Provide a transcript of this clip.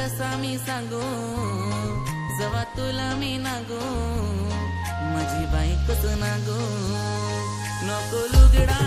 कसा मी सांगू जवा तुला मी नागू माझी बाईकच नागू? नको लुगडा